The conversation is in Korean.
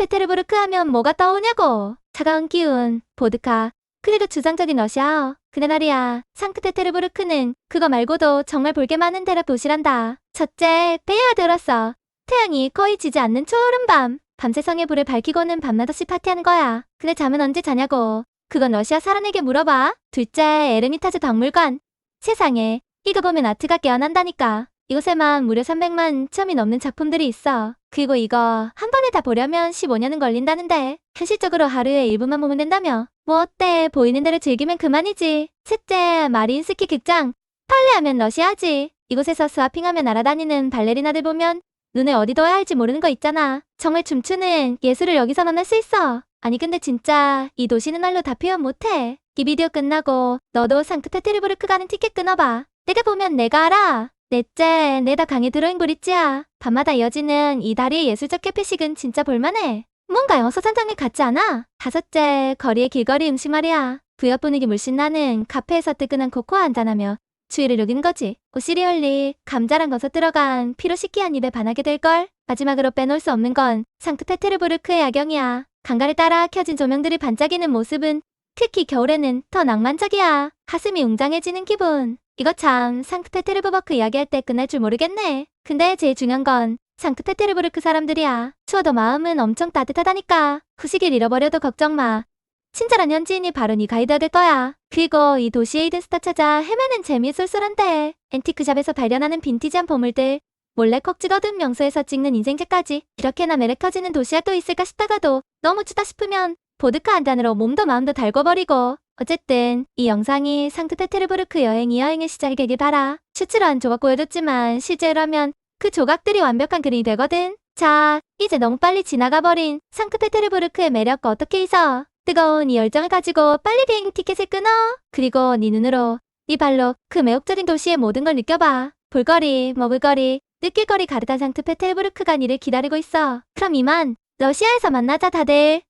상트페테르부르크 하면 뭐가 떠오냐고. 차가운 기운, 보드카, 그래도 주장적인 러시아어. 근데 말이야, 상트페테르부르크는 그거 말고도 정말 볼게 많은 데라 도시란다. 첫째, 빼야 들었어. 태양이 거의 지지 않는 초여름 밤. 밤새 성의 불을 밝히고는 밤낮없이 파티하는 거야. 근데 잠은 언제 자냐고. 그건 러시아 사람에게 물어봐. 둘째, 에르미타즈 박물관. 세상에, 이거 보면 아트가 깨어난다니까. 이곳에만 무려 300만 점이 넘는 작품들이 있어. 그리고 이거 한 번에 다 보려면 15년은 걸린다는데 현실적으로 하루에 일부만 보면 된다며. 뭐 어때 보이는 대로 즐기면 그만이지. 셋째 마리인스키 극장. 팔레하면 러시아지. 이곳에서 스와핑하며 날아다니는 발레리나들 보면 눈을 어디 둬야 할지 모르는 거 있잖아. 정말 춤추는 예술을 여기서 만날 수 있어. 아니 근데 진짜 이 도시는 말로 다 표현 못해. 이 비디오 끝나고 너도 상크페테르부르크 가는 티켓 끊어봐. 내가 보면 내가 알아. 넷째, 내다 강에 들어인 브릿지야. 밤마다 이어지는 이 다리의 예술적 캐페식은 진짜 볼만해. 뭔가 영서 상장면 같지 않아? 다섯째, 거리의 길거리 음식 말이야. 부엽 분위기 물씬 나는 카페에서 뜨끈한 코코아 한잔하며 추위를 녹이는 거지. 오시리얼리, 감자랑 버섯 들어간 피로 시키한 입에 반하게 될걸? 마지막으로 빼놓을 수 없는 건 상크페테르부르크의 야경이야. 강가를 따라 켜진 조명들이 반짝이는 모습은 특히 겨울에는 더 낭만적이야. 가슴이 웅장해지는 기분. 이거 참 상크페테르부르크 이야기할 때 끝날 줄 모르겠네. 근데 제일 중요한 건 상크페테르부르크 사람들이야. 추워도 마음은 엄청 따뜻하다니까. 후식을 잃어버려도 걱정 마. 친절한 현지인이 바로 네 가이드가 될 거야. 그리고 이 도시의 히든 스타 찾아 헤매는 재미 쏠쏠한데 앤티크샵에서 발견하는 빈티지한 보물들 몰래 콕 찍어둔 명소에서 찍는 인생샷까지 이렇게나 매력 터지는 도시가 또 있을까 싶다가도 너무 춥다 싶으면 보드카 한 잔으로 몸도 마음도 달궈버리고 어쨌든 이 영상이 상트페테르부르크 여행 이 여행의 시작이 되길 바라. 슈츠로 한 조각 보여줬지만 실제로라면 그 조각들이 완벽한 그림이 되거든. 자, 이제 너무 빨리 지나가버린 상크페테르부르크의 매력 어떻게 잊어? 뜨거운 이 열정을 가지고 빨리 비행 티켓을 끊어. 그리고 네 눈으로, 네 발로 그 매혹적인 도시의 모든 걸 느껴봐. 볼거리, 먹을거리, 느낄거리 가르다 상트페테르부르크가 니를 기다리고 있어. 그럼 이만 러시아에서 만나자 다들.